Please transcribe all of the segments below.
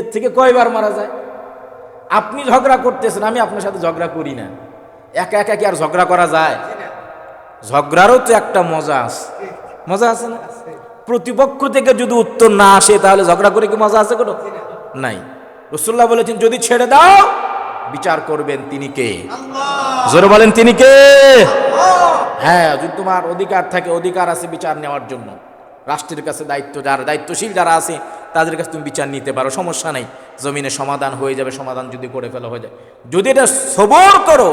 নিজের থেকে কয়বার মারা যায়? আপনি ঝগড়া করতেছেন আমি আপনার সাথে ঝগড়া করি না। একা একা কি আর ঝগড়া করা যায়? ঝগড়ারও তো একটা মজা আছে। মজা আছে না? প্রতিপক্ষ থেকে যদি উত্তর না আসে তাহলে ঝগড়া করে কি মজা আছে কোনো? নাই। রসুল্লাহ বলেছেন যদি ছেড়ে দাও বিচার করবেন তিনি কে? জোরে বলেন তিনি কে? হ্যাঁ যদি তোমার অধিকার থাকে অধিকার আছে বিচার নেওয়ার জন্য। রাষ্ট্রের কাছে দায়িত্ব যারা, দায়িত্বশীল যারা আছে, তাদের কাছে তুমি বিচার নিতে পারো, সমস্যা নেই। জমিনে সমাধান হয়ে যাবে, সমাধান যদি করে ফেলা হয়ে যায়। যদি এটা সবর করো,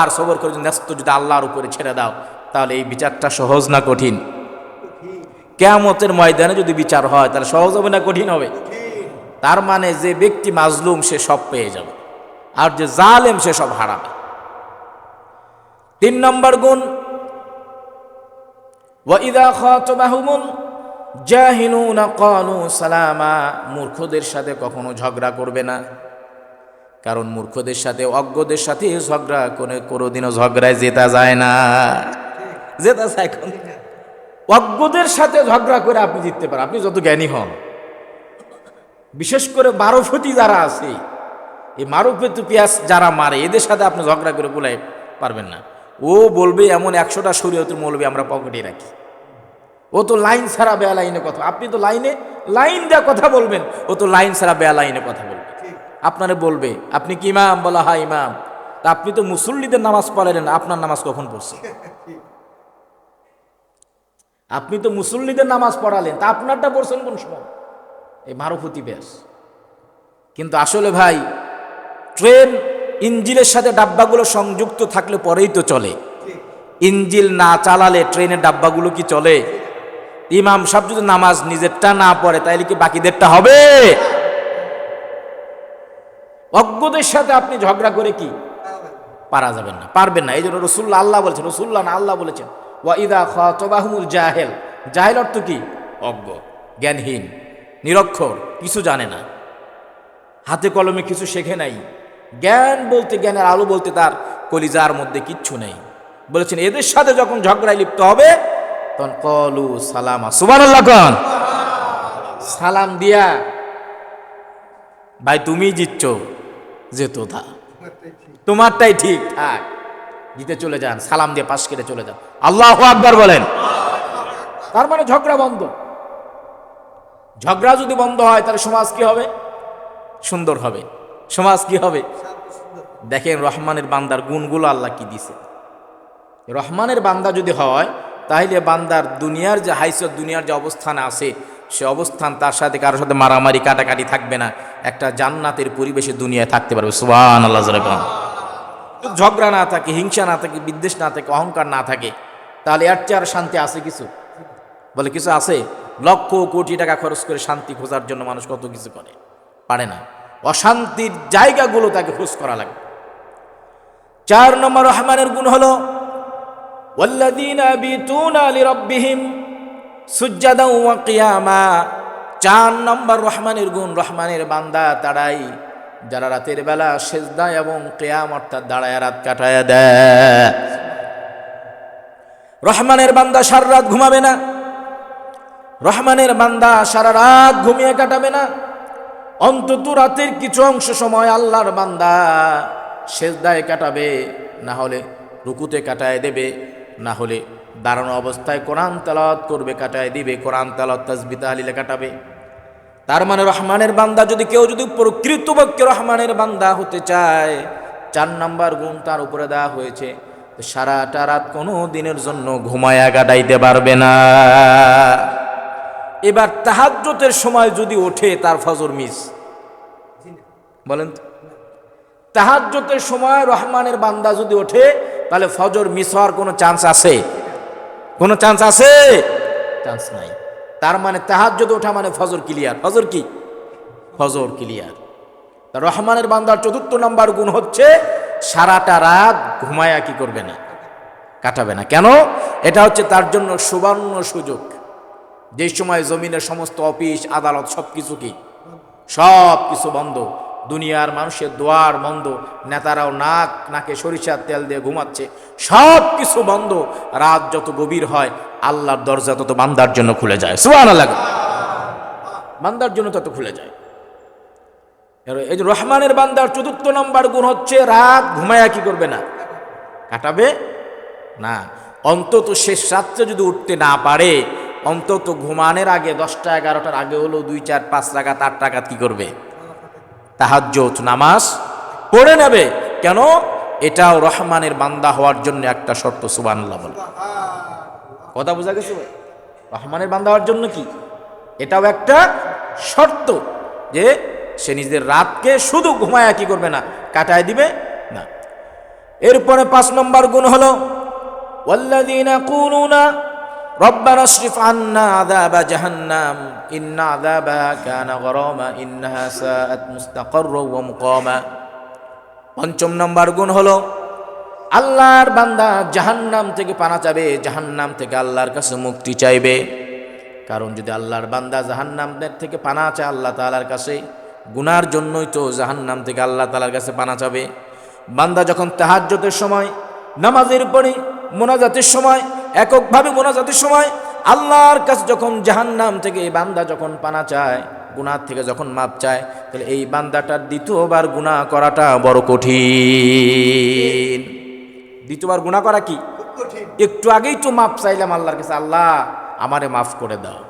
আর সবর করে ন্যস্ত যদি আল্লাহর উপরে ছেড়ে দাও, তাহলে এই বিচারটা সহজ না কঠিন? কেয়ামতের ময়দানে যদি বিচার হয়, তাহলে সহজ হবে না কঠিন হবে? তার মানে যে ব্যক্তি মাজলুম, সে সব পেয়ে যাবে। আর যে জালেম, সে সব হারাবে। তিন নম্বর গুণ ওয়াইদা জাহিলুনা ক্বালু সালামা, মূর্খদের সাথে কখনো ঝগড়া করবে না। কারণ মূর্খদের সাথে অজ্ঞদের সাথে ঝগড়া করে কোনোদিনও ঝগড়ায় জেতা যায় না। জেতা যায় কোন অজ্ঞদের সাথে ঝগড়া করে আপনি জিততে পারেন। আপনি যত জ্ঞানী হন। বিশেষ করে মারুফতি যারা আছে, এই মারুফেতু পিয়াস যারা মারে, এদের সাথে আপনি ঝগড়া করে বলাই পারবেন না। ও বলবে, এমন একশোটা শরীয়তের মৌলবি আমরা পকেটে রাখি। ও তো লাইন ছাড়া বেয়া লাইনে কথা। আপনি তো লাইনে, লাইন দেওয়া কথা বলবেন, ও তো লাইন ছাড়া বেয়া লাইনে কথা বলবে। আপনারে বলবে, আপনি কি ইমাম? বলা হা ইমাম। তা আপনি তো মুসল্লিদের নামাজ পড়ালেন আপনার নামাজ কখন পড়ছে? আপনি তো মুসল্লিদের নামাজ পড়ালেন, তা আপনারটা পড়ছেন কোন সময়? এই মারুফতি ব্যাস। কিন্তু আসলে ভাই, ট্রেন ইঞ্জিনের সাথে ডাব্বাগুলো সংযুক্ত থাকলে পরেই তো চলে। ইঞ্জিল না চালালে ট্রেনের ডাব্বাগুলো কি চলে? ইমাম সাহেব যদি নামাজ নিজেরটা না পড়ে, তাইলে কি বাকিদেরটা হবে? অজ্ঞদের সাথে আপনি ঝগড়া করে কি? পারা যাবেন না, পারবেন না। এই জন্য রসুল্লাহ আল্লাহ বলেছেন, রসুল্লাহ না আল্লাহ বলেছেন, ওয়া ইদা খাতাবাহুমুল জাহেল। জাহেল অর্থ কি? অজ্ঞ, জ্ঞানহীন, নিরক্ষর, কিছু জানে না। হাতে কলমে কিছু শেখে নাই। জ্ঞান বলতে, জ্ঞানের আলো বলতে তার কলিজার মধ্যে কিচ্ছু নেই। বলেছেন, এদের সাথে যখন ঝগড়ায় লিপ্ত হবে তখন কলু সালামা। সুবান সালাম দিয়া, ভাই, তুমি জিতছ যে তোথা তোমারটাই ঠিক থাক। জিতে চলে যান, সালাম দিয়ে পাশ কেটে চলে যান। আল্লাহ আকবার বলেন। তার মানে ঝগড়া বন্ধ। ঝগড়া যদি বন্ধ হয়, তাহলে সমাজ কি হবে? সুন্দর হবে। সমাজ কি হবে? দেখেন রহমানের বান্দার গুণগুলো আল্লাহ কি দিছে? রহমানের বান্দা যদি হয় তাহলে বান্দার দুনিয়ার যে হাইসত, দুনিয়ার যে অবস্থান আছে, সে অবস্থান তার সাথে কারোর সাথে মারামারি, কাটাকাটি থাকবে না। একটা জান্নাতের পরিবেশে দুনিয়ায় থাকতে পারবে। সুবান আল্লাহ ঝগড়া না থাকে, হিংসা না থাকে, বিদ্বেষ না থাকে, অহংকার না থাকে, তাহলে এর চেয়ে আর শান্তি আছে কিছু? বলে কিছু আছে? লক্ষ কোটি টাকা খরচ করে শান্তি খোঁজার জন্য মানুষ কত কিছু করে? পারে না। অশান্তির জায়গাগুলো তাকে খোঁজ করা লাগে চার নম্বর রহমানের গুণ হলো والذين يبيتون لربهم سجدا وقياما চার নম্বর রহমানের গুণ রহমানের বান্দা তারাই যারা রাতের বেলা সেজদা এবং কেয়াম অর্থাৎ দাঁড়ায় রাত কাটায় দেয় রহমানের বান্দা সারা রাত ঘুমাবে না রহমানের বান্দা সারা রাত ঘুমিয়ে কাটাবে না অন্তত রাতের কিছু অংশ সময় আল্লাহর বান্দা সেজদায় কাটাবে না হলে রুকুতে কাটায় দেবে না হলে দাঁড়ানো অবস্থায় কোরআন তালাত করবে, কাটায় দিবে, কোরআন তালাত তাজবি তাহলিলে কাটাবে। তার মানে রহমানের বান্দা যদি কেউ যদি প্রকৃতপক্ষে রহমানের বান্দা হতে চায়, চার নাম্বার গুণ তার উপরে দেওয়া হয়েছে সারাটা রাত কোনো দিনের জন্য ঘুমায়া কাটাইতে পারবে না। এবার তাহাজ্জতের সময় যদি ওঠে তার ফজর মিস। বলেন তো। তাহাজ্জতের সময় রহমানের বান্দা যদি ওঠে তাহলে ফজর মিস হওয়ার কোনো চান্স আছে? কোনো চান্স আছে? চান্স নাই। তার মানে তাহার যদি ওঠা মানে ফজর ক্লিয়ার ফজর কি? ফজর ক্লিয়ার তা রহমানের বান্দার চতুর্থ নাম্বার গুণ হচ্ছে সারাটা রাত ঘুমায়া কি করবে না? কাটাবে না। কেন? এটা হচ্ছে তার জন্য সুবর্ণ সুযোগ। যে সময় জমিনের সমস্ত অফিস আদালত সব কিছু কি? সব কিছু বন্ধ। দুনিয়ার মানুষের দোয়ার বন্ধ, নেতারাও নাক নাকে সরিষার তেল দিয়ে ঘুমাচ্ছে সব কিছু বন্ধ। রাত যত গভীর হয়, আল্লাহর দরজা তত বান্দার জন্য খুলে যায়। সুবান আল্লাহ বান্দার জন্য তত খুলে যায়। এই যে রহমানের বান্দার চতুর্থ নম্বর গুণ হচ্ছে রাত ঘুমায়া কি করবে না? কাটাবে না। অন্তত শেষ রাত্রে যদি উঠতে না পারে, অন্তত ঘুমানোর আগে দশটা এগারোটার আগে হলো দুই চার পাঁচ টাকা আট টাকা কি করবে? তাহাজ্যোত নামাজ পড়ে নেবে। কেন? এটাও রহমানের বান্দা হওয়ার জন্য একটা শর্ত সুবান বলে। কথা বোঝা গেছে রহমানের বান্দা হওয়ার জন্য কি? এটাও একটা শর্ত যে সে নিজের রাতকে শুধু ঘুমায়া, কি করবে না, কাটায় দিবে না। এরপরে পাঁচ নম্বর গুণ হলো ওয়াল্লাদিনা ربنا اصرف عنا عذاب جهنم إن عذابها كان غراما إنها ساءت مستقرا ومقاما পঞ্চম নম্বর গুণ হলো আল্লাহর বান্দা জাহান্নাম থেকে পানা চাবে জাহান্নাম থেকে আল্লাহর কাছে মুক্তি চাইবে কারণ যদি আল্লাহর বান্দা জাহান্নামদের থেকে পানা চায় আল্লাহ তালার কাছে গুনার জন্যই তো জাহান্নাম থেকে আল্লাহ তালার কাছে পানা চাবে বান্দা যখন তাহাজ্জতের সময় নামাজের পরে মোনাজাতের সময় এককভাবে মোনাজাতের সময় আল্লাহর কাছে যখন জাহান্নাম থেকে এই বান্দা যখন পানা চায় গুনার থেকে যখন মাপ চায় তাহলে এই বান্দাটার দ্বিতীয়বার গুনাহ করাটা বড় কঠিন। দ্বিতীয়বার গুনাহ করা কি? একটু আগেই তো মাপ চাইলাম আল্লাহর কাছে আল্লাহ আমারে মাফ করে দাও।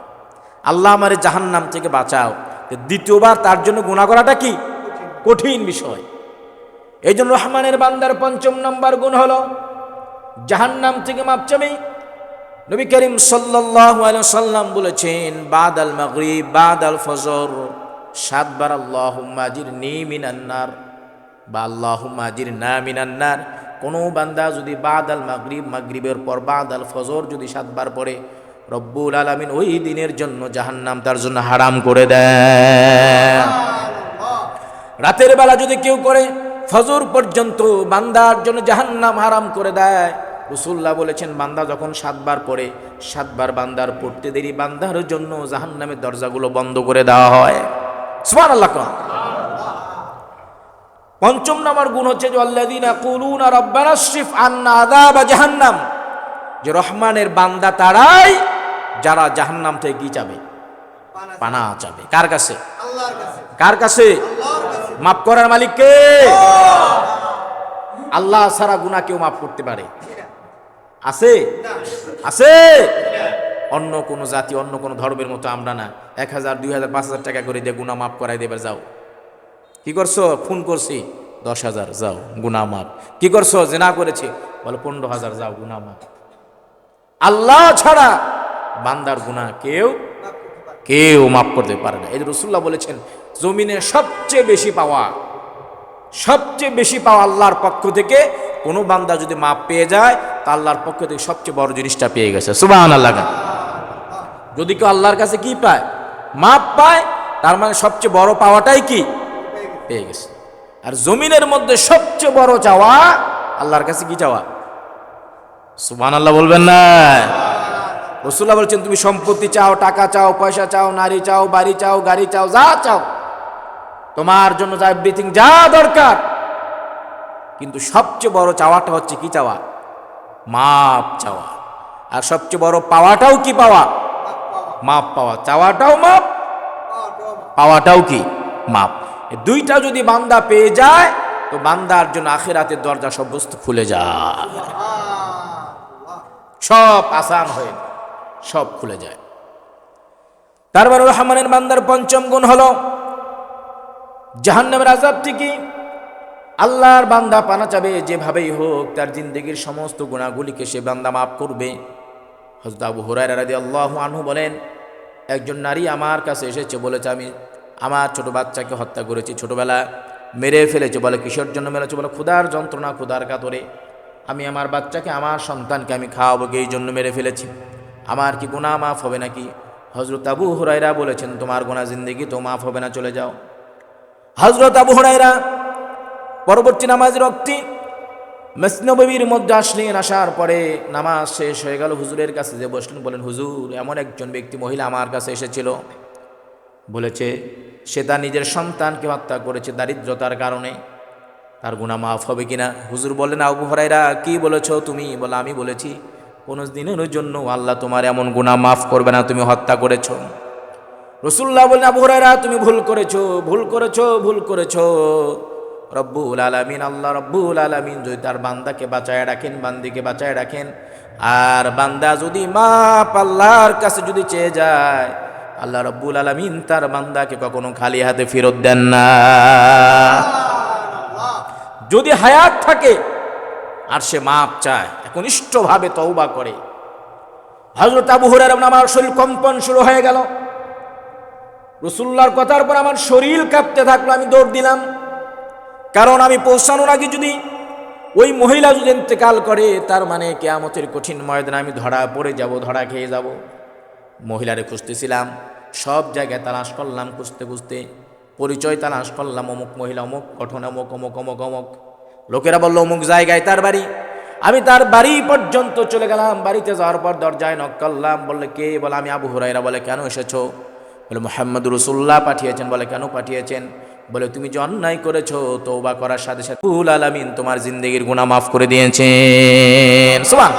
আল্লাহ আমারে জাহান্নাম থেকে বাঁচাও। দ্বিতীয়বার তার জন্য গুণা করাটা কি? কঠিন। বিষয়। এই জন্য রহমানের বান্দার পঞ্চম নম্বর গুণ হলো জাহান্নাম থেকে মাপ চাবে। নবী করিম আলাইহি সাল্লাম বলেছেন বাদ আল মাগরিব বাদ আল ফজর, সাতবার আল্লাহুম্মা আজিরনি মিনান নার। বা আল্লাহুম্মা আজিরনা মিনান নার। কোনো বান্দা যদি বাদ আল মাগরিব, মাগরিবের পর বাদ আল ফজর যদি সাতবার পড়ে, রব্বুল আলামিন ওই দিনের জন্য জাহান্নাম তার জন্য হারাম করে দেন। রাতের বেলা যদি কেউ করে, ফজর পর্যন্ত বান্দার জন্য জাহান্নাম হারাম করে দেয়। রসুল্লাহ বলেছেন, বান্দা যখন সাতবার পড়ে, সাতবার বান্দার পড়তে দেরি, বান্দার জন্য জাহান্নামের দরজাগুলো বন্ধ করে দেওয়া হয়। সুমান আল্লাহ পঞ্চম নাম্বার গুণ হচ্ছে যে আর আন্না আযাব জাহান্নাম। যে রহমানের বান্দা তারাই যারা জাহান্নাম থেকে কি চাবে? পানা চাবে। কার কাছে? কার কাছে? মাফ করার মালিককে। আল্লাহ সারা গুনাহ কেউ মাফ করতে পারে। আছে? আছে? অন্য কোন জাতি, অন্য কোন ধর্মের মতো আমরা না। এক হাজার, দুই হাজার, পাঁচ হাজার টাকা করে দিয়ে গুনাহ মাফ করাই দেবে, যাও। কি করছ? ফোন করছি। দশ হাজার, যাও, গুনাহ মাফ। কি করছ? যে না করেছি। বলো, পনেরো হাজার, যাও, গুনাহ মাফ। আল্লাহ ছাড়া বান্দার গুনাহ কেউ কেউ মাফ করতে পারে না। এই রসুল্লাহ বলেছেন জমিনে সবচেয়ে বেশি পাওয়া, সবচেয়ে বেশি পাওয়া আল্লাহর পক্ষ থেকে কোনো বান্দা যদি মাপ পেয়ে যায়, তা আল্লাহর পক্ষ থেকে সবচেয়ে বড় জিনিসটা পেয়ে গেছে। সুবাহ আল্লাহ যদি কেউ আল্লাহর কাছে কি পায়, মাপ পায়, তার মানে সবচেয়ে বড় পাওয়াটাই কি? পেয়ে গেছে। আর জমিনের মধ্যে সবচেয়ে বড় চাওয়া, আল্লাহর কাছে কি চাওয়া? সুবাহ আল্লাহ বলবেন না। রসুল্লাহ বলছেন, তুমি সম্পত্তি চাও, টাকা চাও, পয়সা চাও, নারী চাও, বাড়ি চাও, গাড়ি চাও, যা চাও, তোমার জন্য যা এভরিথিং যা দরকার কিন্তু সবচেয়ে বড় চাওয়াটা হচ্ছে কি চাওয়া? মাপ চাওয়া। আর সবচেয়ে বড় পাওয়াটাও কি পাওয়া? মাপ পাওয়া। চাওয়াটাও মাপ, পাওয়াটাও কি? মাপ। দুইটা যদি বান্দা পেয়ে যায়, তো বান্দার জন্য আখেরাতের দরজা সব বস্তু খুলে যায়। সব আসান হয়ে সব খুলে যায়। তারপর রহমানের বান্দার পঞ্চম গুণ হল, জাহান্নামের আজাব থেকে আল্লাহর বান্দা পানা চাবে যেভাবেই হোক, তার জিন্দগির সমস্ত গুণাগুলিকে সে বান্দা মাফ করবে। হজরত আবু হুরায়রা আল্লাহ আনহু বলেন, একজন নারী আমার কাছে এসেছে, বলেছে আমি আমার ছোট বাচ্চাকে হত্যা করেছি ছোটবেলা, মেরে ফেলেছে, বলে কিসের জন্য মেরেছে, বলে ক্ষুধার যন্ত্রণা, ক্ষুধার কাতরে। আমি আমার বাচ্চাকে, আমার সন্তানকে আমি খাওয়াবো এই জন্য মেরে ফেলেছি? আমার কি গুণা মাফ হবে নাকি? হজরত আবু হুরাইরা বলেছেন, তোমার গোনা জিন্দগি তো মাফ হবে না, চলে যাও। হজরত আবু হুরাইরা পরবর্তী নামাজের রক্তি মেসনবীর মধ্যে আসলেন, আসার পরে নামাজ শেষ হয়ে গেল। হুজুরের কাছে যে বসলেন বলেন হুজুর, এমন একজন ব্যক্তি, মহিলা আমার কাছে এসেছিল। বলেছে, সে তার নিজের সন্তানকে হত্যা করেছে দারিদ্রতার কারণে। তার গুণা মাফ হবে কিনা? হুজুর বললেন, আবু হরাইরা কি বলেছ তুমি? বলে, আমি বলেছি, কোনো দিনের জন্য আল্লাহ তোমার এমন গুণা মাফ করবে না, তুমি হত্যা করেছ। রসুল্লাহ বলেন আবু হুরায়রা, তুমি ভুল করেছ ভুল করেছ ভুল করেছ। রব্বুল আলামিন আল্লাহ রব্বুল আলামিন যদি তার বান্দাকে বাঁচায় রাখেন বান্দিকে বাঁচায় রাখেন আর বান্দা যদি মা আল্লাহর কাছে যদি চেয়ে যায় আল্লাহ রব্বুল আলামিন তার বান্দাকে কখনো খালি হাতে ফেরত দেন না। যদি হায়াত থাকে আর সে মাপ চায় একনিষ্ঠভাবে তওবা করে। হজরত আবু বলেন, আমার শরীর কম্পন শুরু হয়ে গেল। রসুল্লার কথার পর আমার শরীর কাঁপতে থাকল আমি দৌড় দিলাম। কারণ আমি পৌঁছানোর আগে যদি ওই মহিলা যদি ইন্তেকাল করে, তার মানে কেয়ামতের কঠিন ময়দানে আমি ধরা পড়ে যাব, ধরা খেয়ে যাব। মহিলারে খুঁজতেছিলাম, সব জায়গায় তালাশ করলাম খুঁজতে খুঁজতে, পরিচয় তালাশ করলাম, অমুক মহিলা অমুক, গঠন অমুক অমুক অমুক অমুক। লোকেরা বলল, অমুক জায়গায় তার বাড়ি। আমি তার বাড়ি পর্যন্ত চলে গেলাম, বাড়িতে যাওয়ার পর দরজায় নক করলাম, বললে, কে? বলে, আমি আবু হুরাইরা বলে, কেন এসেছ? বলে মোহাম্মদ রসুল্লাহ পাঠিয়েছেন। বলে, কেন পাঠিয়েছেন? বলে, তুমি যে অন্যায় করেছ তৌবা করার সাথে সাথে ফুল আলামিন তোমার জিন্দগির গুনাহ মাফ করে দিয়েছেন। সুবান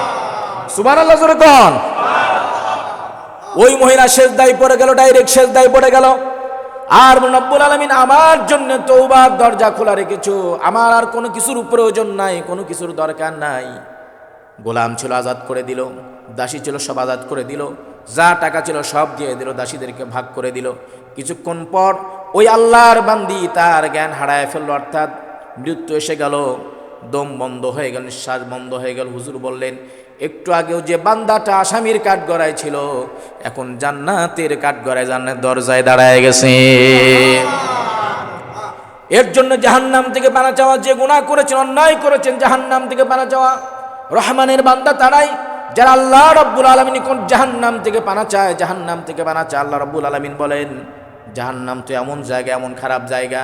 সুবান আল্লাহ জোরে কন। ওই মহিলা শেষ দায় পড়ে গেল, ডাইরেক্ট শেষ দায় পড়ে গেল। আর নব্বুল আলমিন আমার জন্য তৌবার দরজা খোলা রেখেছো। আমার আর কোনো কিছুর প্রয়োজন নাই, কোনো কিছুর দরকার নাই। গোলাম ছিল, আজাদ করে দিল, দাসী ছিল, সব আজাদ করে দিল। যা টাকা ছিল, সব দিয়ে দিল, দাসীদেরকে ভাগ করে দিল। কিছুক্ষণ পর ওই আল্লাহর বান্দি তার জ্ঞান হারায় ফেলল, অর্থাৎ মৃত্যু এসে গেল। দম বন্ধ হয়ে গেল, নিঃশ্বাস বন্ধ হয়ে গেল। হুজুর বললেন, একটু আগেও যে বান্দাটা আসামির কাঠ গড়ায় ছিল, এখন জান্নাতের কাঠ গড়ায় জান্নাত দরজায় দাঁড়ায় গেছে। এর জন্য জাহান্নাম থেকে বানা চাওয়া, যে গুনাহ করেছেন, অন্যায় করেছেন, জাহান্নাম থেকে বানা চাওয়া, রহমানের বান্দা তারাই, যারা আল্লাহ রব্বুল আলমিন কোন জাহান্নাম থেকে পানা চায়, জাহান্নাম থেকে বানা চায়, আল্লাহ রব্বুল আলমিন বলেন জাহান্নাম তো এমন জায়গা, এমন খারাপ জায়গা।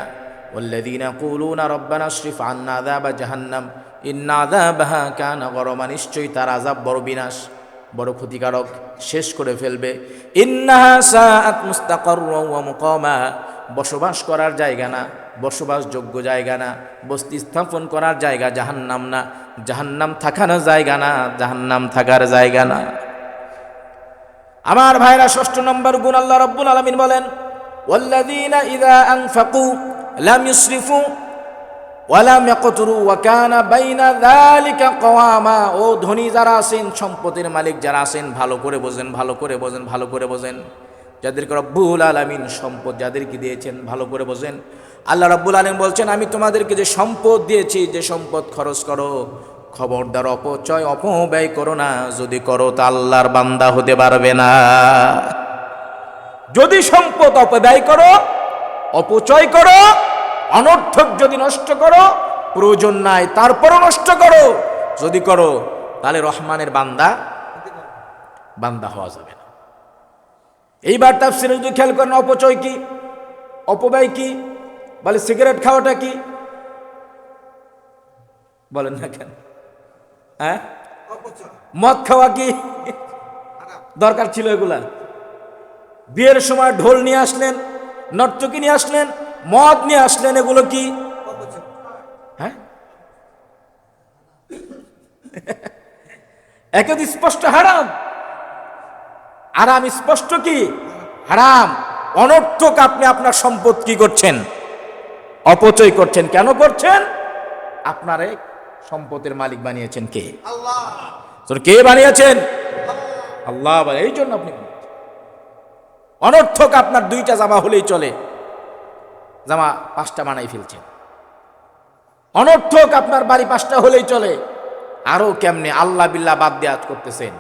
ওল্লাদিনা কুলুনা রব্বানা শরীফ আন্নাদা বা জাহান্নাম। ইন্নাদা বাহা কানা গরমা, নিশ্চয়ই তার আজাব বড় বিনাশ, বড় ক্ষতিকারক, শেষ করে ফেলবে। ইন্নাহা মুস্তাকর বসবাস করার জায়গা না, বসবাসযোগ্য জায়গা না, বস্তি স্থাপন করার জায়গা জাহান্নাম না। জাহান্নাম থাকানো জায়গা না, জাহান্নাম থাকার জায়গা না। আমার ভাইরা, ষষ্ঠ নম্বর গুণ আল্লাহ রব্বুল আলমিন বলেন والذين إذا أنفقوا لم يسرفوا ওয়ালাম ইয়াকতুরু ওয়া কানা বাইনা যালিকা কওয়ামা ও ধনী যারা আছেন সম্পদের মালিক যারা আছেন ভালো করে বোঝেন ভালো করে বোঝেন ভালো করে বোঝেন যাদেরকে রব্বুল আলামিন সম্পদ যাদেরকে দিয়েছেন ভালো করে বোঝেন আল্লাহ রব্বুল আলামিন বলছেন আমি তোমাদেরকে যে সম্পদ দিয়েছি যে সম্পদ খরচ করো খবরদার অপচয় অপব্যয় করো না যদি করো তা আল্লাহর বান্দা হতে পারবে না যদি সম্পদ অপব্যয় করো অপচয় করো অনর্থক যদি নষ্ট করো প্রয়োজন নাই তারপরও নষ্ট করো। যদি করো তাহলে রহমানের বান্দা বান্দা হওয়া যাবে না। এইবার তাফসিরে যদি খেয়াল করেন অপচয় কি? অপব্যয় কি? বলে সিগারেট খাওয়াটা কি? বলেন না কেন? হ্যাঁ? মদ খাওয়া কি? দরকার ছিল এগুলা বিয়ের সময় ঢোল নিয়ে আসলেন নর্তকী নিয়ে আসলেন মদ নিয়ে আসলেন এগুলো কি? হ্যাঁ? একে তো স্পষ্ট হারাম। আরাম স্পষ্ট কি? হারাম। অনর্থক আপনি আপনার সম্পদ কি করছেন? অপচয় করছেন কেন করছেন? আপনারে সম্পদের মালিক বানিয়েছেন কে? কে বানিয়েছেন? আল্লাহ এই জন্য আপনি। অনর্থক আপনার দুইটা জামা হলেই চলে। জামা পাঁচটা বানাই ফেলছেন। অনর্থক আপনার বাড়ি পাঁচটা হলেই চলে। আরও কেমনে আল্লাহ বিল্লাহ বাদ দিয়ে করতেছেন।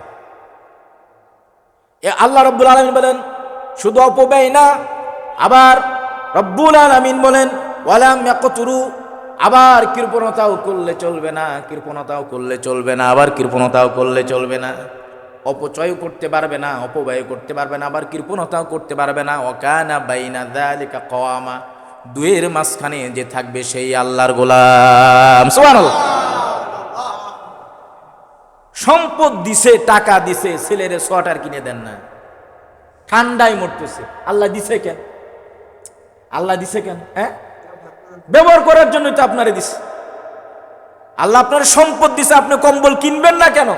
এ আল্লাহ রব্বুল আলমিন বলেন, শুধু অপব্যয় না, আবার রব্বুল আলমিন বলেন, ওয়ালাম আবার কৃপণতাও করলে চলবে না, কৃপণতাও করলে চলবে না, আবার কৃপণতাও করলে চলবে না। অপচয় করতে পারবে না অপব্যয় করতে পারবে না, আবার কৃপণতাও করতে পারবে না। অকানা বাইনা দালিকা কওয়ামা। দুয়ের মাঝখানে যে থাকবে সেই আল্লাহর গোলাম। সম্পদ দিছে, টাকা দিছে, ছেলেরে সোয়াটার কিনে দেন না। ঠান্ডায় মরতেছে। আল্লাহ দিছে কেন? আল্লাহ দিছে কেন? হ্যাঁ? ব্যবহার করার জন্য তো আপনারে দিছে। আল্লাহ আপনার সম্পদ দিছে, আপনি কম্বল কিনবেন না কেন?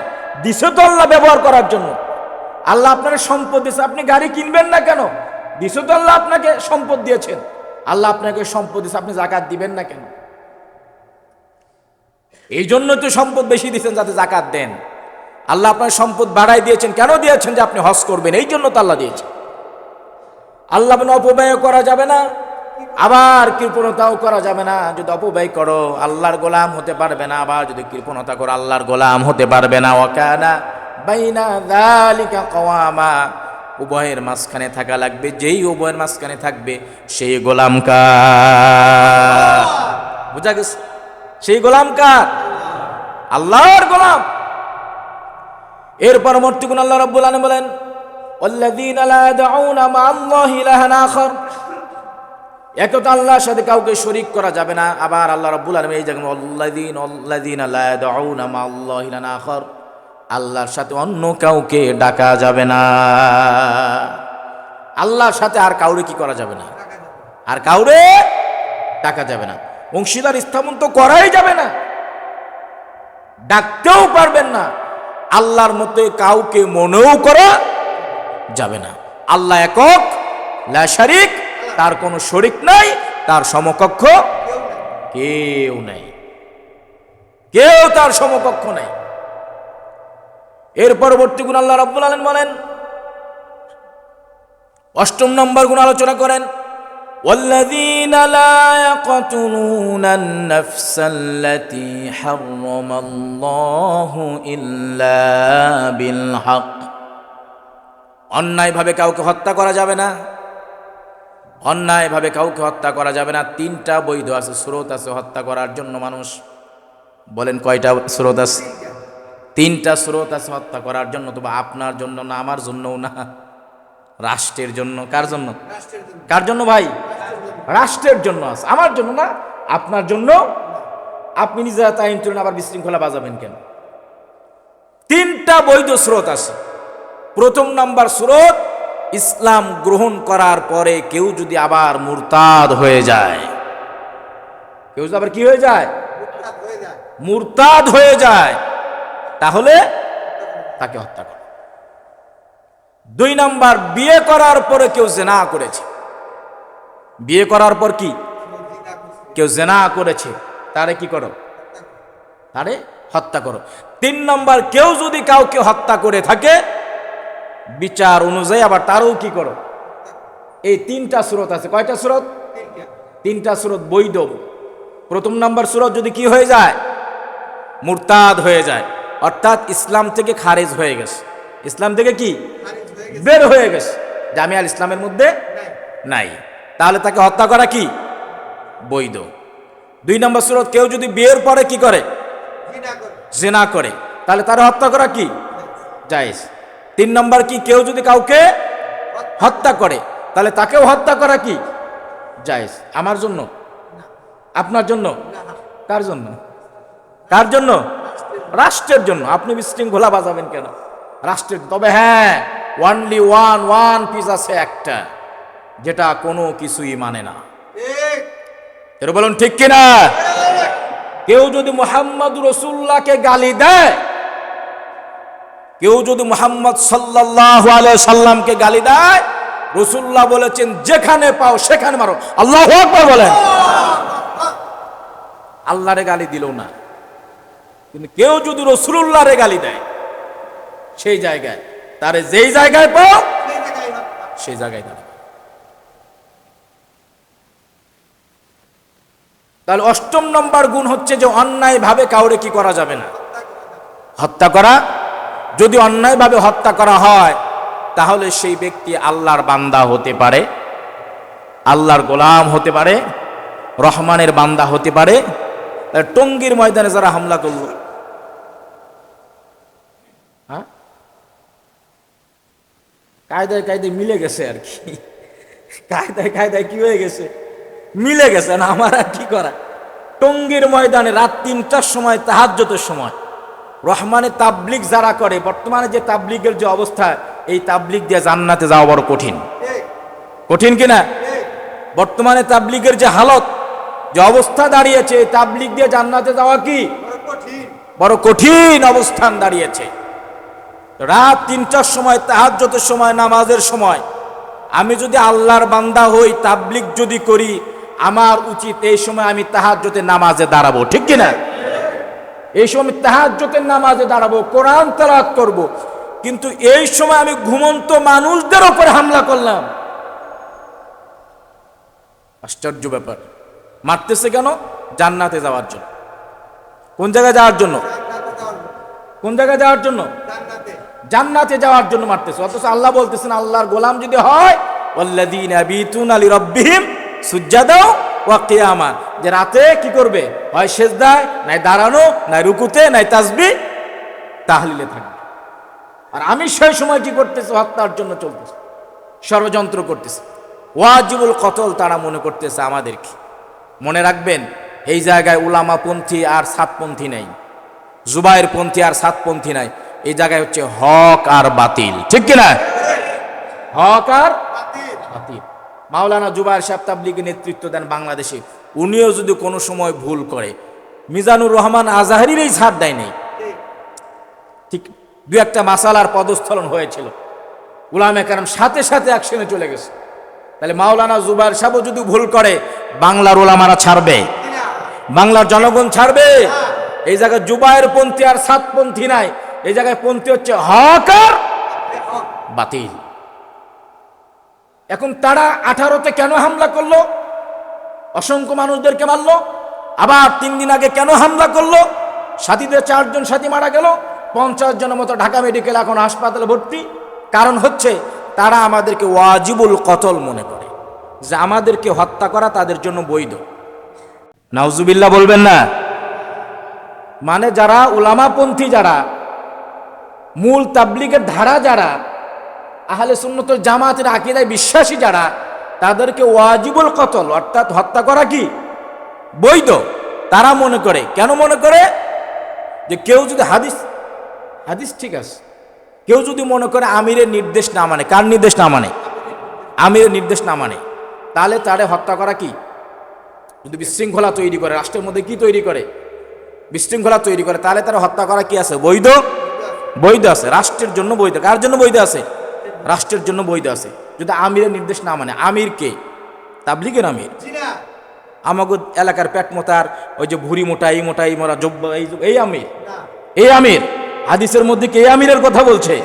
দিছে তো আল্লাহ ব্যবহার করার জন্য। আল্লাহ আপনার সম্পদ দিছে আপনি গাড়ি কিনবেন না কেন? দিছে তো আল্লাহ আপনাকে সম্পদ দিয়েছেন। আল্লাহ আপনাকে সম্পদ দিয়েছে, আপনি জাকাত দিবেন না কেন? এই জন্য তো সম্পদ বেশি দিয়েছেন যাতে জাকাত দেন। আল্লাহ আপনার সম্পদ বাড়াই দিয়েছেন, কেন দিয়েছেন যে আপনি হজ করবেন? এই জন্য তো আল্লাহ দিয়েছেন আল্লাহ মানে অপব্যয় করা যাবে না। আবার কৃপণতাও করা যাবে না যদি অপব্যয় করো আল্লাহর গোলাম হতে পারবে না আবার যদি কৃপণতা করো আল্লাহর গোলাম হতে পারবে না ওকানা বাইনা দালিকা কওয়ামা উভয়ের মাঝখানে থাকা লাগবে যেই উভয়ের মাঝখানে থাকবে সেই গোলাম কার বুঝা গেছে সেই গোলাম কার আল্লাহর গোলাম এর পরবর্তী গুণ আল্লাহ রাব্বুল আলামিন বলেন والذين لا يدعون مع الله إلها آخر একতা আল্লাহর সাথে কাউকে শরিক করা যাবে না। আবার আল্লাহ রাব্বুল আলামিন এই আখার আল্লাহর সাথে অন্য কাউকে ডাকা যাবে না। আল্লাহর সাথে আর কাউরে কি করা যাবে না? আর কাউরে ডাকা যাবে না। অংশীদার স্থাপন তো করাই যাবে না। ডাকতেও পারবেন না। আল্লাহর মতো কাউকে মনেও করা যাবে না। আল্লাহ একক, লা শারিক তার কোনো শরিক নাই তার সমকক্ষ কেউ নাই কেউ তার সমকক্ষ নাই এর পরবর্তী গুণ আল্লাহ রাব্বুল আলামিন বলেন অষ্টম নম্বর গুণ আলোচনা করেন والذين لا يقتلون النفس التي حرم الله إلا بالحق অন্যায়ভাবে কাউকে হত্যা করা যাবে না অন্যায়ভাবে কাউকে হত্যা করা যাবে না। তিনটা বৈধ আছে, স্রোত আছে হত্যা করার জন্য মানুষ। বলেন কয়টা স্রোত আছে? তিনটা স্রোত আছে হত্যা করার জন্য, তবে আপনার জন্য না, আমার জন্যও না। রাষ্ট্রের জন্য, কার জন্য? কার জন্য ভাই? রাষ্ট্রের জন্য আছে। আমার জন্য না, আপনার জন্য আপনি নিজেরা তাইন তুলেন, আবার বিশৃঙ্খলা বাজাবেন কেন? তিনটা বৈধ স্রোত আছে। প্রথম নাম্বার স্রোত ইসলাম গ্রহণ করার পরে কেউ যদি আবার মুরতাদ হয়ে যায়, কেউ যদি আবার কি হয়ে যায়? মুরতাদ হয়ে যায়, তাহলে তাকে হত্যা করে। দুই নাম্বার, বিয়ে করার পরে কেউ জেনা করেছে। বিয়ে করার পর কি? কেউ জেনা করেছে। তারে কি করো? তারে হত্যা করো। তিন নম্বর, কেউ যদি কাউকে হত্যা করে থাকে বিচার অনুযায়ী আবার তারও কি করো? এই তিনটা স্রোত আছে। কয়টা স্রোত? তিনটা। স্রোত বৈধ। প্রথম নাম্বার স্রোত যদি কি হয়ে যায়? মুরতাদ হয়ে যায়। অর্থাৎ ইসলাম থেকে খারেজ হয়ে গেছে। ইসলাম থেকে কি? বের হয়ে গেছে। জামিয়াল ইসলামের মধ্যে নাই। তাহলে তাকে হত্যা করা কি? বৈধ। দুই নম্বর স্রোত কেউ যদি বিয়ের পরে কি করে? জেনা করে। তাহলে তার হত্যা করা কি? জায়েজ। তিন নম্বর কি? কেউ যদি কাউকে হত্যা করে, তাহলে তাকেও হত্যা করা কি? জায়েজ। আমার জন্য? আপনার জন্য? কার জন্য? কার জন্য? রাষ্ট্রের জন্য। আপনি বিশৃঙ্খলা বাজাবেন কেন? রাষ্ট্রের তবে হ্যাঁ ওয়ানলি ওয়ান ওয়ান পিস আছে একটা, যেটা কোনো কিছুই মানে না। এর বলুন, ঠিক কিনা? কেউ যদি মোহাম্মদ রসুল্লাহকে গালি দেয় কেউ যদি মোহাম্মদ সাল্লাহ সাল্লামকে গালি দেয় রসুল্লাহ বলেছেন, যেখানে পাও সেখানে মারো। আল্লাহ আকবার বলেন। আল্লাহরে গালি দিল না। কিন্তু কেউ যদি রসুল্লাহরে গালি দেয়, সেই জায়গায়, তারে যেই জায়গায় পাও, সেই জায়গায় দাঁড়াবে তাহলে অষ্টম নম্বর গুণ হচ্ছে যে অন্যায়ভাবে কাউরে কি করা যাবে না? হত্যা করা যদি অন্যায়ভাবে হত্যা করা হয়, তাহলে সেই ব্যক্তি আল্লাহর বান্দা হতে পারে, আল্লাহর গোলাম হতে পারে, রহমানের বান্দা হতে পারে। টঙ্গির ময়দানে যারা হামলা করল হ্যাঁ? কায়দায় কায়দায় মিলে গেছে আর কি। কায়দায় কায়দায় কি হয়ে গেছে? মিলে গেছে না, আমার আর কি করা টঙ্গির ময়দানে রাত তিনটার সময় তাহাজ্যতের সময় রহমানে তাবলিক যারা করে, বর্তমানে যে তাবলিগের যে অবস্থা, এই তাবলিক দিয়ে জান্নাতে যাওয়া বড় কঠিন। কঠিন কিনা? বর্তমানে তাবলিগের যে হালত, যে অবস্থা দাঁড়িয়েছে, এই তাবলিক দিয়ে জান্নাতে যাওয়া কি? বড় কঠিন অবস্থান দাঁড়িয়েছে। রাত তিনটার সময় তাহাজ্যতের সময়, নামাজের সময়, আমি যদি আল্লাহর বান্দা হই তাবলিক যদি করি, আমার উচিত এই সময় আমি তাহাজ্জতের নামাজে দাঁড়াবো। ঠিক কিনা? এই সময় আমি তাহাজ্জতের নামাজে দাঁড়াবো, কোরআন তালাত করব। কিন্তু এই সময় আমি ঘুমন্ত মানুষদের ওপরে হামলা করলাম। আশ্চর্য ব্যাপার। মারতেছে কেন? জান্নাতে যাওয়ার জন্য। কোন জায়গায় যাওয়ার জন্য? কোন জায়গায় যাওয়ার জন্য? জান্নাতে যাওয়ার জন্য মারতেছে। অথচ আল্লাহ বলতেছেন, আল্লাহর গোলাম যদি হয় বিতুনা লিরাব্বিহিম, সুজ্জাদাও ওয়া যে রাতে কি করবে? হয় সেজদায়, নাই দাঁড়ানো, নাই রুকুতে, নাই তাসবিহ তাহলিলে থাকবে। আর আমি সেই সময় কি করতেছি? হত্যার জন্য চলতেছে। ষড়যন্ত্র করতেছে। ওয়াজিবুল কতল তারা মনে করতেছে আমাদেরকে। মনে রাখবেন, এই জায়গায় উলামাপন্থী আর সাতপন্থী নেই। জুবাইর পন্থী আর সাতপন্থী নাই। এই জায়গায় হচ্ছে হক আর বাতিল। ঠিক কিনা? হক আর বাতিল। মাওলানা জুবাইর সাহেব তাবলিগে নেতৃত্ব দেন বাংলাদেশে। উনিও যদি কোনো সময় ভুল করে, মিজানুর রহমান আজাহারির এই ছাড় দেয় নেই। ঠিক দু একটা মাসালার পদস্থলন হয়েছিল। উলামে কারণ সাথে সাথে অ্যাকশনে চলে গেছে। তাহলে মাওলানা জুবাইর সাহেবও যদি ভুল করে, বাংলার ওলামারা ছাড়বে। বাংলার জনগণ ছাড়বে। এই জায়গায় জুবাইর পন্থী আর সাতপন্থী নাই। এই জায়গায় পন্থী হচ্ছে হক আর বাতিল। এখন তারা আঠারোতে কেন হামলা করল? অসংখ্য মানুষদেরকে মারলো। আবার তিন দিন আগে কেন হামলা করল? সাথীদের চারজন সাথী মারা গেল। পঞ্চাশ জনের মতো ঢাকা মেডিকেল এখন হাসপাতালে ভর্তি। কারণ হচ্ছে, তারা আমাদেরকে ওয়াজিবুল কতল মনে করে যে আমাদেরকে হত্যা করা তাদের জন্য বৈধ। নাউজুবিল্লাহ বলবেন না। মানে যারা উলামাপন্থী যারা, মূল তাবলিগের ধারা যারা আহলে সুন্নত জামাতের আকিদায় বিশ্বাসী যারা, তাদেরকে ওয়াজিবুল কতল, অর্থাৎ হত্যা করা কি? বৈধ। তারা মনে করে। কেন মনে করে? যে কেউ যদি হাদিস হাদিস ঠিক আছে। কেউ যদি মনে করে আমিরের নির্দেশ না মানে কার নির্দেশ না মানে? আমিরের নির্দেশ না মানে। তাহলে তারে হত্যা করা কি? যদি বিশৃঙ্খলা তৈরি করে, রাষ্ট্রের মধ্যে কি তৈরি করে? বিশৃঙ্খলা তৈরি করে, তাহলে তারা হত্যা করা কি আছে? বৈধ? বৈধ আছে। রাষ্ট্রের জন্য বৈধ। কার জন্য বৈধ আছে? রাষ্ট্রের জন্য বৈধ আছে। যদি আমিরের নির্দেশ না মানে আমির কে? তাবলিগের আমির। আমাগো এলাকার পেট মোতার ওই যে ভুড়ি মোটা এই মোটা এই মোটা জব্বা এই এই আমির। এই আমির। হাদিসের মধ্যে কে আমিরের কথা বলছে?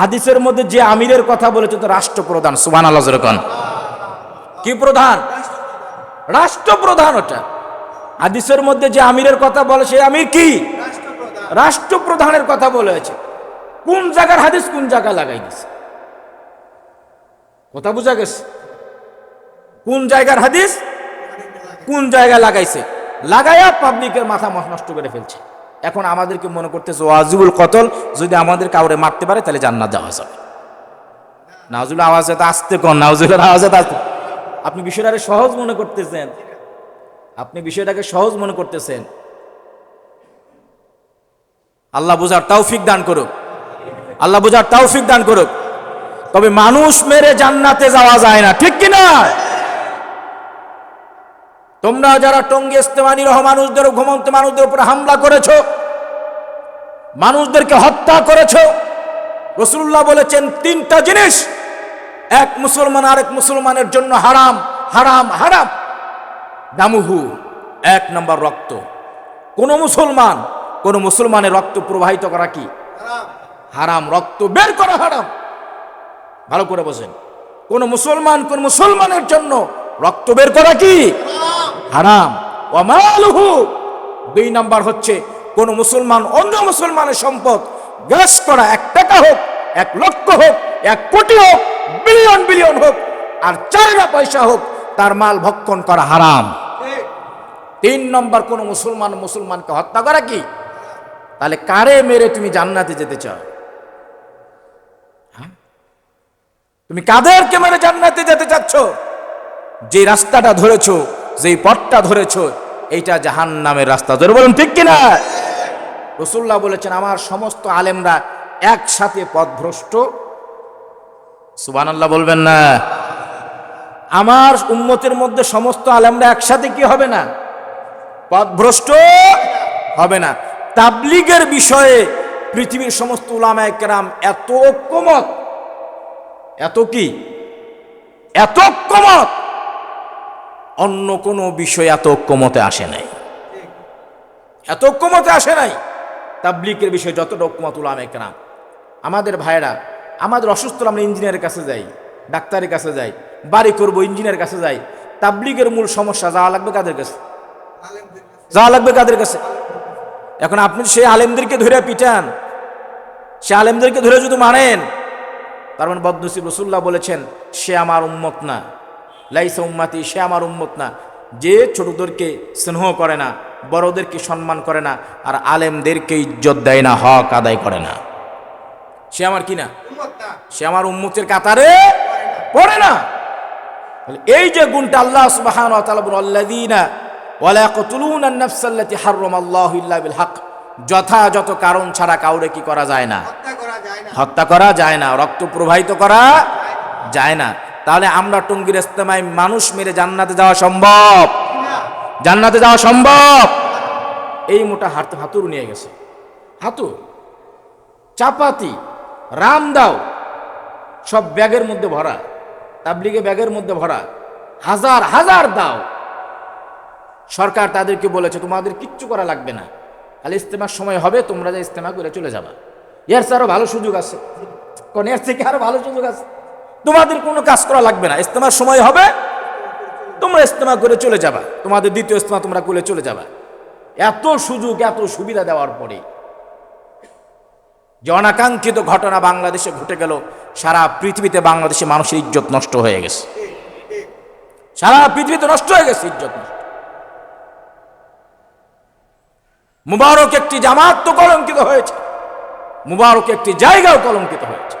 হাদিসের মধ্যে যে আমিরের কথা বলেছে তো রাষ্ট্রপ্রধান সুবান আল্লাহ কি প্রধান? রাষ্ট্রপ্রধান ওটা। হাদিসের মধ্যে যে আমিরের কথা বলে সে আমির কি? রাষ্ট্রপ্রধানের কথা বলেছে। কোন জায়গার হাদিস কোন জায়গায় লাগাই দিছে? কথা বোঝা গেছে? কোন জায়গার হাদিস? কোন জায়গায় লাগাইছে? লাগাইয়া পাবলিকের মাথা নষ্ট করে ফেলছে। এখন আমাদেরকে মনে করতেছে ওয়াজিবুল কতল, যদি আমাদের কাউরে মারতে পারে, তাহলে জান্নাত যাওয়া যাবে। নাজুল আওয়াজ এত আসতে কোন? নাজুলের আওয়াজ এত আসতে আপনি বিষয়টাকে সহজ মনে করতেছেন। আপনি বিষয়টাকে সহজ মনে করতেছেন। আল্লাহ বোঝার তৌফিক দান করুক। আল্লাহ বোঝার তৌফিক দান করুক। তবে মানুষ মেরে জান্নাতে যাওয়া যায় না ঠিক কিনা? তোমরা যারা টঙ্গি ইস্তেমানি রহ মানুষদের ঘুমন্ত মানুষদের উপরে হামলা করেছ মানুষদেরকে হত্যা করেছ রসুল্লাহ বলেছেন তিনটা জিনিস। এক মুসলমান আরেক মুসলমানের জন্য হারাম হারাম হারাম। দামুহু এক নম্বর রক্ত। কোন মুসলমান কোন মুসলমানের রক্ত প্রবাহিত করা কি? হারাম রক্ত বের করা হারাম। ভালো করে বোঝেন। কোন মুসলমান কোন মুসলমানের জন্য রক্ত বের করা কি? হারাম। ওয়ামালুহু। দুই নাম্বার হচ্ছে, কোন মুসলমান অন্য মুসলমানের সম্পদ গ্রাস করা এক টাকা হোক, এক লক্ষ হোক, এক কোটি হোক, বিলিয়ন বিলিয়ন হোক, আর চারটা পয়সা হোক, তার মাল ভক্ষণ করা হারাম। তিন নম্বর, কোন মুসলমান মুসলমানকে হত্যা করা কি? তাহলে কারে মেরে তুমি জান্নাতে যেতে চাও হ্যাঁ? তুমি কাদেরকে মেরে জান্নাতে যেতে চাচ্ছ? যে রাস্তাটা ধরেছো যেই পথটা ধরেছো, এইটা জাহান নামের রাস্তা। ধরে বলুন, ঠিক কিনা? রসুল্লাহ বলেছেন, আমার সমস্ত আলেমরা একসাথে পথভ্রষ্ট। সুবান আল্লাহ বলবেন না। আমার উম্মতের মধ্যে সমস্ত আলেমরা একসাথে কি হবে না? পথভ্রষ্ট হবে না। তাবলিগের বিষয়ে পৃথিবীর সমস্ত উলামায় কেরাম এত ঐক্যমত এত কি? এত ঐক্যমত অন্য কোনো বিষয় এত ঐক্যমতে আসে নাই। এত ঐক্যমতে আসে নাই। তাবলিকের বিষয়ে যতটা ঐক্যমত উলাম একরাম আমাদের ভাইয়েরা, আমাদের অসুস্থ আমরা ইঞ্জিনিয়ারের কাছে যাই, ডাক্তারের কাছে যাই, বাড়ি করব, ইঞ্জিনিয়ারের কাছে যাই। তাবলিগের মূল সমস্যা, যাওয়া লাগবে কাদের কাছে? যাওয়া লাগবে কাদের কাছে? এখন আপনি সেই আলেমদেরকে ধরে পিটান। সে আলেমদেরকে ধরে যদি মানেন তার মানে বদনসিব রসুল্লাহ বলেছেন, সে আমার উম্মত না। লাইসা উম্মাতি, সে আমার উম্মত না। যে ছোটদেরকে স্নেহ করে না, বড়দেরকে সম্মান করে না, আর আলেমদেরকে ইজ্জত দেয় না, হক আদায় করে না। সে আমার কি না? সে আমার উম্মতের কাতারে পড়ে না। এই যে গুণটা আল্লাহ সুবহান হক। যথাযথ কারণ ছাড়া কাউরে কি করা যায় না। হত্যা করা যায় না, রক্ত প্রবাহিত করা যায় না। তাহলে আমরা টঙ্গির ইস্তেমায় মানুষ মেরে জান্নাতে যাওয়া সম্ভব? জান্নাতে যাওয়া সম্ভব? এই মোটা হাত হাতুর নিয়ে গেছে। হাতুর, চাপাতি, রাম দাও, সব ব্যাগের মধ্যে ভরা তাবলিগে ব্যাগের মধ্যে ভরা, হাজার হাজার দাও। সরকার তাদেরকে বলেছে, তোমাদের কিচ্ছু করা লাগবে না। খালি ইস্তেমার সময় হবে, তোমরা যে ইস্তেমা করে চলে যাবা। এর আরও ভালো সুযোগ আছে। কোন এর থেকে আরও ভালো সুযোগ আছে। তোমাদের কোনো কাজ করা লাগবে না। ইস্তেমার সময় হবে, তোমরা ইস্তেমা করে চলে যাবা। তোমাদের দ্বিতীয় ইস্তেমা তোমরা করে চলে যাবা। এত সুযোগ, এত সুবিধা দেওয়ার পরে যে অনাকাঙ্ক্ষিত ঘটনা বাংলাদেশে ঘটে গেল, সারা পৃথিবীতে বাংলাদেশে মানুষের ইজ্জত নষ্ট হয়ে গেছে। সারা পৃথিবীতে নষ্ট হয়ে গেছে ইজ্জত মুবারক একটি জামাত তো কলঙ্কিত হয়েছে। মুবারক একটি জায়গাও কলঙ্কিত হয়েছে।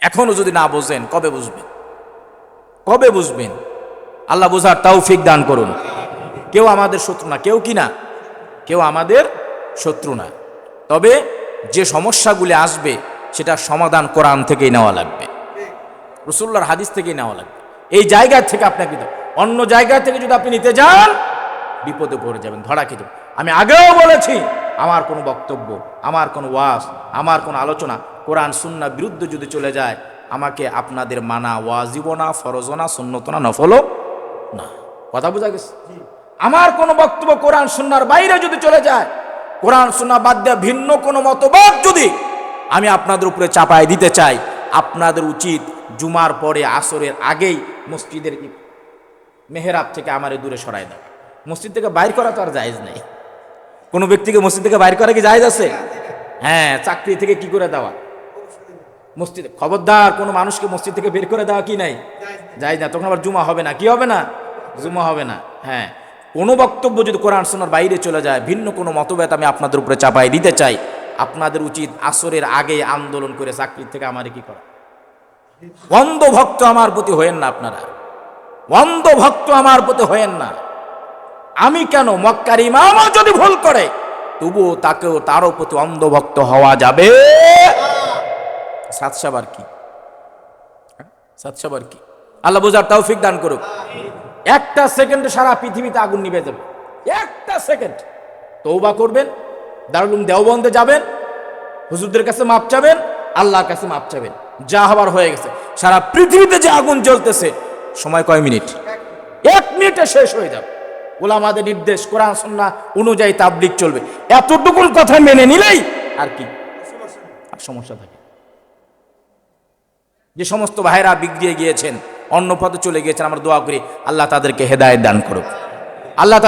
এখনও যদি না বুঝেন, কবে বুঝবেন? কবে বুঝবেন? আল্লাহ বুঝার তৌফিক দান করুন। কেউ আমাদের শত্রু না, কেউ কি না? কেউ আমাদের শত্রু না। তবে যে সমস্যাগুলি আসবে, সেটা সমাধান কোরআন থেকেই নেওয়া লাগবে। রসুল্লাহর হাদিস থেকেই নেওয়া লাগবে। এই জায়গা থেকে আপনাকে অন্য জায়গা থেকে যদি আপনি নিতে যান, বিপদে পড়ে যাবেন, ধরা খেতে আমি আগেও বলেছি আমার কোনো বক্তব্য, আমার কোনো ওয়াজ, আমার কোনো আলোচনা, কোরআন সুন্না বিরুদ্ধে যদি চলে যায়, আমাকে আপনাদের মানা ওয়াজিব না ফরজ না সুন্নত না কথা বোঝা গেছে? আমার কোনো বক্তব্য কোরআন, সুন্নার বাইরে যদি চলে যায়, কোরআন, সুন্না বাদ দেওয়া ভিন্ন কোনো মতবাদ যদি আমি আপনাদের উপরে চাপায় দিতে চাই, আপনাদের উচিত জুমার পরে আসরের আগেই মসজিদের মেহরাব থেকে আমারে দূরে সরাই দেওয়া। মসজিদ থেকে বাইর করা তো আর জায়েজ নেই। কোনো ব্যক্তিকে মসজিদ থেকে বাইর করা কি জায়েজ আছে? হ্যাঁ চাকরি থেকে কি করে দেওয়া? মসজিদ খবরদার, কোনো মানুষকে মসজিদ থেকে বের করে দেওয়া কি নাই? যাই না, তখন আবার জুমা হবে না। কি হবে না? জুমা হবে না। হ্যাঁ কোনো বক্তব্য যদি কোরআন শোনার বাইরে চলে যায়, ভিন্ন কোনো মতভেদ আমি আপনাদের উপরে চাপাই দিতে চাই। আপনাদের উচিত আসরের আগে আন্দোলন করে চাকরি থেকে আমার কি করা? অন্ধ ভক্ত আমার প্রতি হয়েন না আপনারা। অন্ধ ভক্ত আমার প্রতি হয়েন না। আমি কেন মক্কার ইমামও যদি ভুল করে, তবুও তাকেও তারও প্রতি অন্ধভক্ত হওয়া যাবে? সাতসাবার কি? হ্যাঁ? সাতসাবার কি? আল্লাহ বোঝার তৌফিক দান করুক। একটা সেকেন্ডে সারা পৃথিবীতে আগুন নিভে যাবে। একটা সেকেন্ড। তৌবা করবেন দারুলুম দেওবন্দে যাবেন, হুজুরদের কাছে মাপ চাবেন, আল্লাহর কাছে মাপ চাবেন। যা হবার হয়ে গেছে। সারা পৃথিবীতে যে আগুন জ্বলতেছে, সময় কয় মিনিট? এক মিনিটে শেষ হয়ে যাবে। ওলামাদের নির্দেশ, কোরআন সন্না অনুযায়ী তাবলিক চলবে। এতটুকুন কথা মেনে নিলেই আর কি? আর সমস্যা থাকে। যে সমস্ত ভাইরা বিগড়িয়ে গিয়েছেন অন্য পথে চলে গিয়েছেন, আমরা দোয়া করি, আল্লাহ তাদেরকে হেদায়ত দান করুক। আল্লাহ